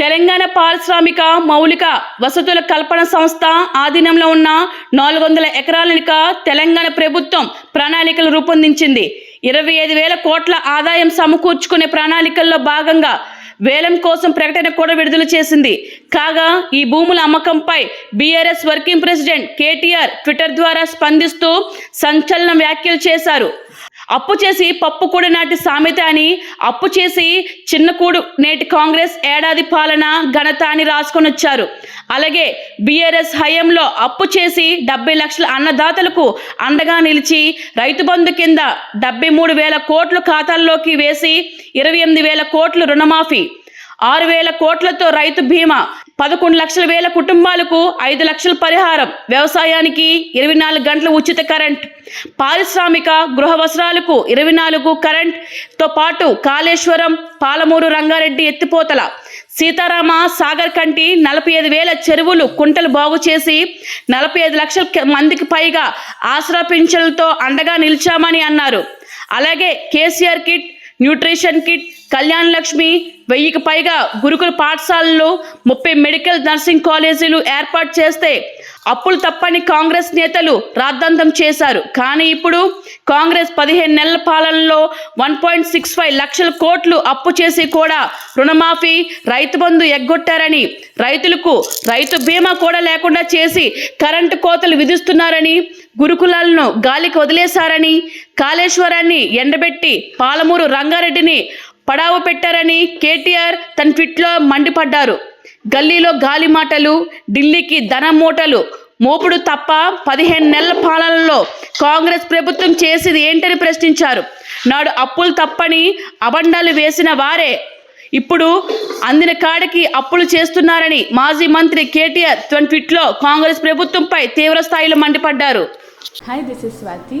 తెలంగాణ పారిశ్రామిక మౌలిక వసతుల కల్పన సంస్థ ఆధీనంలో ఉన్న నాలుగు వందల ఎకరాలనిక తెలంగాణ ప్రభుత్వం ప్రణాళికలు రూపొందించింది. ఇరవై ఐదు వేల కోట్ల ఆదాయం సమకూర్చుకునే ప్రణాళికల్లో భాగంగా వేలం కోసం ప్రకటన కూడా విడుదల చేసింది. కాగా ఈ భూముల అమ్మకంపై BRS working president KTR Twitter ద్వారా స్పందిస్తూ సంచలన వ్యాఖ్యలు చేశారు. అప్పు చేసి పప్పు కూడా నాటి సామెత అని అప్పు చేసి చిన్న కూడు నేటి కాంగ్రెస్ ఏడాది పాలన ఘనత అని రాసుకొని వచ్చారు. అలాగే బీఆర్ఎస్ హయాంలో అప్పు చేసి డెబ్బై లక్షల అన్నదాతలకు అండగా నిలిచి రైతు బంధు కింద డెబ్బై మూడు వేల కోట్లు ఖాతాల్లోకి వేసి ఇరవై ఎనిమిది వేల కోట్లు రుణమాఫీ ఆరు వేల కోట్లతో రైతు బీమా పదకొండు లక్షల వేల కుటుంబాలకు ఐదు లక్షల పరిహారం వ్యవసాయానికి ఇరవై నాలుగు గంటల ఉచిత కరెంట్ పారిశ్రామిక గృహ వస్త్రాలకు ఇరవై నాలుగు కరెంట్తో పాటు కాళేశ్వరం పాలమూరు రంగారెడ్డి ఎత్తిపోతల సీతారామ సాగర్ కంటి నలభై ఐదు వేల చెరువులు కుంటలు బాగు చేసి నలభై ఐదు లక్షల మందికి పైగా ఆసరా పింఛన్లతో అండగా నిలిచామని అన్నారు. అలాగే KCR kit nutrition kit Kalyan Lakshmi వెయ్యికి పైగా గురుకుల పాఠశాలలు ముప్పై మెడికల్ నర్సింగ్ కాలేజీలు ఏర్పాటు చేస్తే అప్పులు తప్పని కాంగ్రెస్ నేతలు రాద్ధాంతం చేశారు. కానీ ఇప్పుడు కాంగ్రెస్ పదిహేను నెలల పాలనలో వన్ పాయింట్ సిక్స్ ఫైవ్ లక్షల కోట్లు అప్పు చేసి కూడా రుణమాఫీ రైతు బంధు ఎగ్గొట్టారని రైతులకు రైతు బీమా కూడా లేకుండా చేసి కరెంటు కోతలు విధిస్తున్నారని గురుకులాలను గాలికి వదిలేశారని కాళేశ్వరాన్ని ఎండబెట్టి పాలమూరు రంగారెడ్డిని పడావు పెట్టారని కేటీఆర్ తన ట్విట్లో మండిపడ్డారు. గల్లీలో గాలి మాటలు ఢిల్లీకి ధన మూటలు. మోపుడు తప్ప పదిహేను నెలల పాలనలో కాంగ్రెస్ ప్రభుత్వం చేసేది ఏంటని ప్రశ్నించారు. నాడు అప్పులు తప్పని అబండాలు వేసిన వారే. ఇప్పుడు అందిన కాడికి అప్పులు చేస్తున్నారని మాజీ మంత్రి కేటీఆర్ తన ట్వీట్లో కాంగ్రెస్ ప్రభుత్వంపై తీవ్ర స్థాయిలో మండిపడ్డారు. Hi this is Swathi